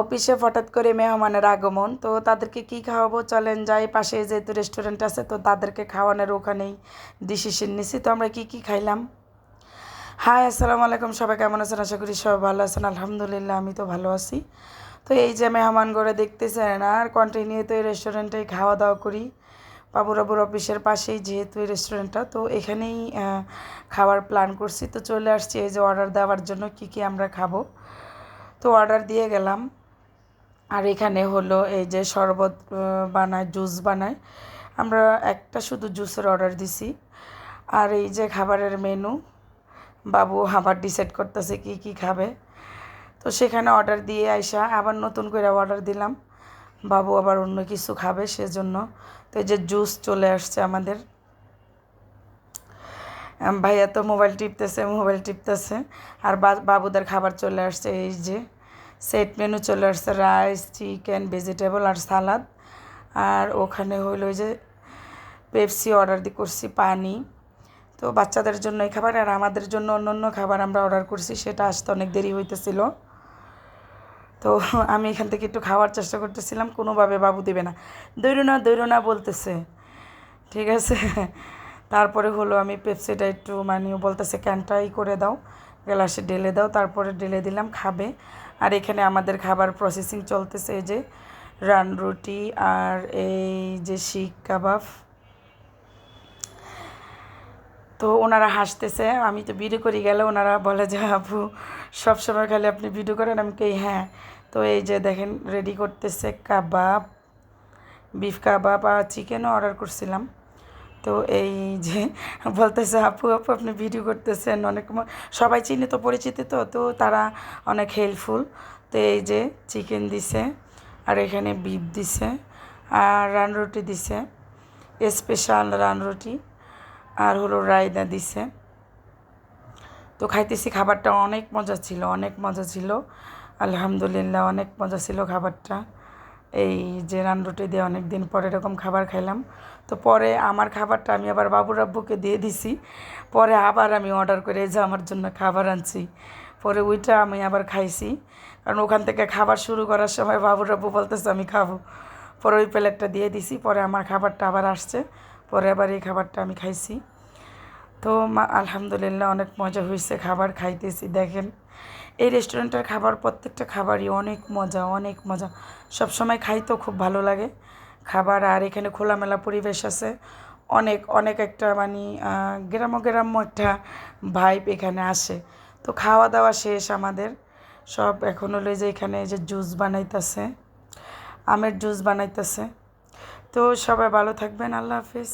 অফিসে হঠাৎ করে মেহমানের আগমন, তো তাদেরকে কি খাওয়াবো? চলেন যাই পাশে যেহেতু রেস্টুরেন্ট আছে, তো তাদেরকে খাওয়ানোর ওখানেই ডিসিশন নিছি। তো আমরা কি কি খাইলাম? হাই আসসালামু আলাইকুম, সবাই কেমন আছেন? আশা করি সবাই ভালো আছেন। আলহামদুলিল্লাহ, আমি তো ভালো আছি। তো এই যে মেহমান করে দেখতেছেন, আর কন্টিনিউ তো এই রেস্টুরেন্টে খাওয়া দাওয়া করি। বাবুরাবুর অফিসের পাশেই যেহেতু এই রেস্টুরেন্টটা তো এখানেই খাওয়ার প্ল্যান করছি। তো চলে আসছি, এই যে অর্ডার দেওয়ার জন্য কি কি আমরা খাব? তো অর্ডার দিয়ে গেলাম। আর এখানে হলো এই যে শরবত বানায়, জুস বানায়। আমরা একটা শুধু জুসের অর্ডার দিছি। আর এই যে খাবারের মেনু বাবু আবার ডিসাইড করতেছে কি কি খাবে। তো সেখানে অর্ডার দিয়ে আইসা আবার নতুন করে অর্ডার দিলাম। বাবু আবার অন্য কিছু খাবে সেজন্য। তো এই যে জুস চলে আসছে আমাদের। ভাইয়া তো মোবাইল টিপতেছে মোবাইল টিপতেছে। আর বাবুদের খাবার চলে আসছে এই যে। সেট মেনু চলে আসছে রাইস চিকেন ভেজিটেবল আর সালাদ আর ওখানে হইল ওই যে পেপসি অর্ডার দি করছি, পানি। তো বাচ্চাদের জন্য এই খাবার আর আমাদের জন্য অন্য অন্য খাবার আমরা অর্ডার করছি, সেটা আসতে অনেক দেরি হইতেছিল। তো আমি এখান থেকে একটু খাওয়ার চেষ্টা করতেছিলাম, কোনোভাবে বাবু দেবে না। দৈরো না দৈরো না বলতেছে, ঠিক আছে? তারপরে হলো আমি পেপসিটা একটু মানে বলতেছে ক্যানটাই করে দাও, গ্লাসে ঢেলে দাও। তারপরে ঢেলে দিলাম, খাবে। আর এখানে আমাদের খাবার প্রসেসিং চলতেছে এই যে রান রুটি আর এই যে শিখ কাবাব। তো ওনারা হাসতেছে, আমি তো ভিডিও করি গেলে ওনারা বলে যে, আপু সবসময় খালি আপনি ভিডিও করেন? আমি কে হ্যাঁ। তো এই যে দেখেন রেডি করতেছে কাবাব বিফ কাবাব আর চিকেনও অর্ডার করছিলাম। তো এই যে বলতেছে, আপু আপু, আপনি ভিডিও করতেছেন। অনেক সবাই চিনি তো, পরিচিত তো তো তারা অনেক হেল্পফুল তো এই যে চিকেন দিছে, আর এখানে বিফ দিছে, আর রান রুটি দিছে স্পেশাল রান রুটি, আর হলো রায়দা দিছে। তো খাইতেছি, খাবারটা অনেক মজা ছিল, অনেক মজা ছিল। আলহামদুলিল্লাহ, অনেক মজা ছিল খাবারটা। এই যে রান রুটি দিয়ে অনেক দিন পরে এরকম খাবার খাইলাম। তো পরে আমার খাবারটা আমি আবার বাবুর আব্বুকে দিয়ে দিছি। পরে আবার আমি অর্ডার করে যে আমার জন্য খাবার আনছি। পরে ওইটা আমি আবার খাইছি। কারণ ওখান থেকে খাবার শুরু করার সময় বাবুর আব্বু বলতেছে, আমি খাব। পরে ওই প্লেটটা দিয়ে দিছি। পরে আমার খাবারটা আবার আসছে। পরে আবার এই খাবারটা আমি খাইছি। তো মা, আলহামদুলিল্লাহ অনেক মজা হয়েছে খাবার খাইতেছি, দেখেন। এই রেস্টুরেন্টের খাবার, প্রত্যেকটা খাবারই অনেক মজা অনেক মজা। সব সময় খাই তো খুব ভালো লাগে। খাবার আর এখানে খোলামেলা পরিবেশ আছে। অনেক অনেক একটা মানে গ্রাম্য গ্রাম্য একটা ভাইব এখানে আসে। তো খাওয়া দাওয়া শেষ আমাদের। সব এখন হলো যে এখানে যে জুস বানাইতেছে। আমের জুস বানাইতেছে। তো সবাই ভালো থাকবেন। আল্লাহ হাফিজ।